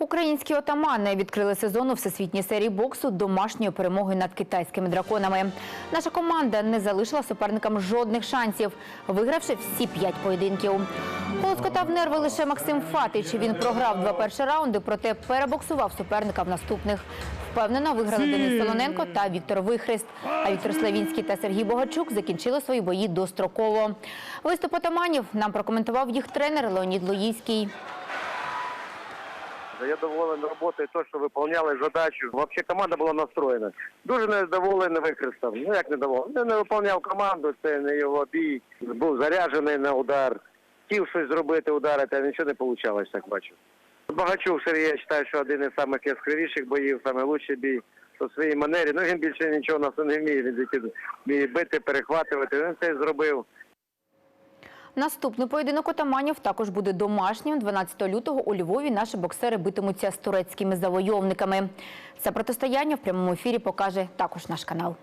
Українські отамани відкрили сезон у всесвітній серії боксу домашньою перемогою над китайськими драконами. Наша команда не залишила суперникам жодних шансів, вигравши всі п'ять поєдинків. Полоскотав нерви лише Максим Фатич. Він програв два перші раунди, проте перебоксував суперника в наступних. Впевнено виграли Денис Солоненко та Віктор Вихрест. А Віктор Славінський та Сергій Богачук закінчили свої бої достроково. Виступ отаманів нам прокоментував їх тренер Леонід Лоїський. Я доволен роботою, то, що виконували задачу. Взагалі команда була настроєна. Дуже недоволений використав. Ну як недоволений? Він не виконував команду, це не його бій. Був заряджений на удар. Хотів щось зробити, ударити, а нічого не вийшло, так бачу. Багачук Сергій, я вважаю, що один із самих яскравіших боїв, найкращий бій по своїй манері. Ну він більше нічого нас не вміє. Він вміє бити, перехватувати. Він це зробив. Наступний поєдинок отаманів також буде домашнім. 12 лютого у Львові наші боксери битимуться з турецькими завойовниками. Це протистояння в прямому ефірі покаже також наш канал.